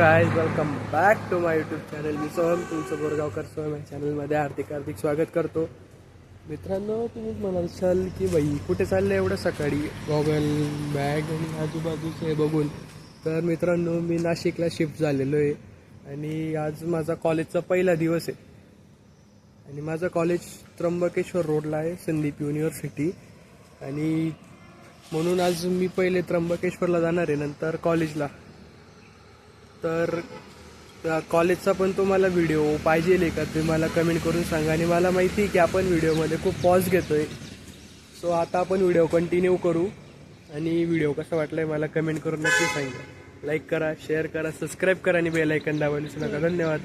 Guys welcome back to my YouTube channel मी सोहम तुमचं बोरगावकर सोहम या चॅनलमध्ये हार्दिक हार्दिक स्वागत करतो. मित्रांनो तुम्ही म्हणाल की बाई कुठे चाललं एवढं सकाळी? गॉगल बॅग आणि आजूबाजूचं हे बघून. तर मित्रांनो मी नाशिकला शिफ्ट झालेलो आहे आणि आज माझा कॉलेजचा पहिला दिवस आहे. आणि माझं कॉलेज त्र्यंबकेश्वर रोडला आहे संदीप युनिव्हर्सिटी आणि म्हणून आज मी पहिले त्र्यंबकेश्वरला जाणार आहे नंतर कॉलेजला तर कॉलेजचा पण तुम्हाला व्हिडिओ पाहिजे आहे का? ते मला कमेंट करून सांगा. आणि मला माहिती आहे की आपण व्हिडिओमध्ये खूप पॉज घेतोय. सो आता आपण व्हिडिओ कंटिन्यू करू. आणि व्हिडिओ कसा वाटलाय मला कमेंट करून नक्की सांगा. लाईक करा शेअर करा सबस्क्राईब करा आणि बेलायकन ऐकन दाबायला नका. धन्यवाद.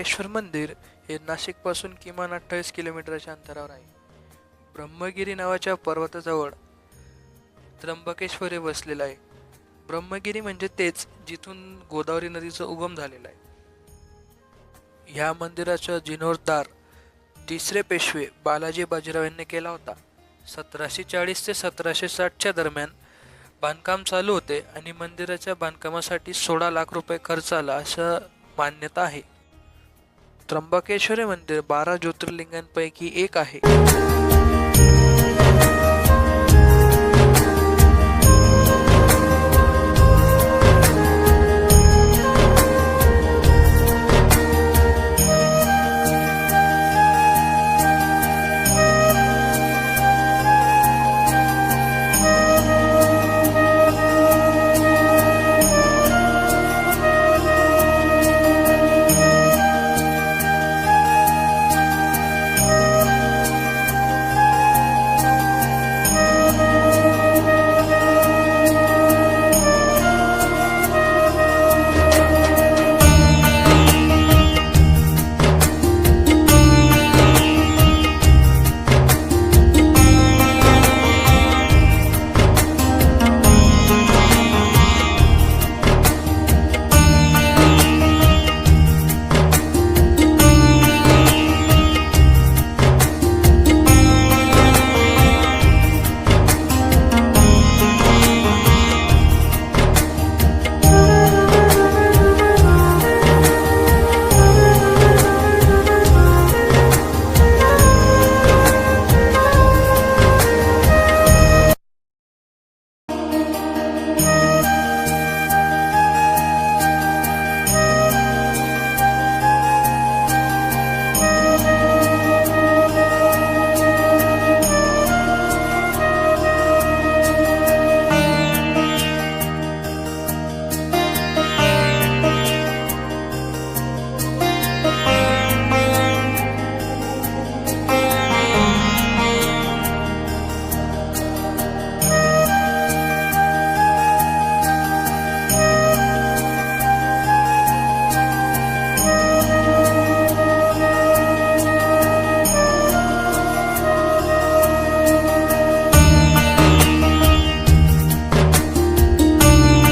त्र्यंबकेश्वर मंदिर हे नाशिकपासून किमान अठ्ठावीस किलोमीटरच्या अंतरावर आहे. ब्रह्मगिरी नावाच्या पर्वताजवळ त्र्यंबकेश्वर हे वसलेलं आहे. ब्रह्मगिरी म्हणजे तेच जिथून गोदावरी नदीचा उगम झालेला आहे. ह्या मंदिराचा जीर्णोद्धार तिसरे पेशवे बालाजी बाजीराव यांनी केला होता. सतराशे चाळीस ते सतराशे साठच्या दरम्यान बांधकाम चालू होते आणि मंदिराच्या बांधकामासाठी सोळा लाख रुपये खर्च आला असं मान्यता आहे. त्र्यंबकेश्वरी मंदिर बारा ज्योतिर्लिंगांपैकी एक आहे.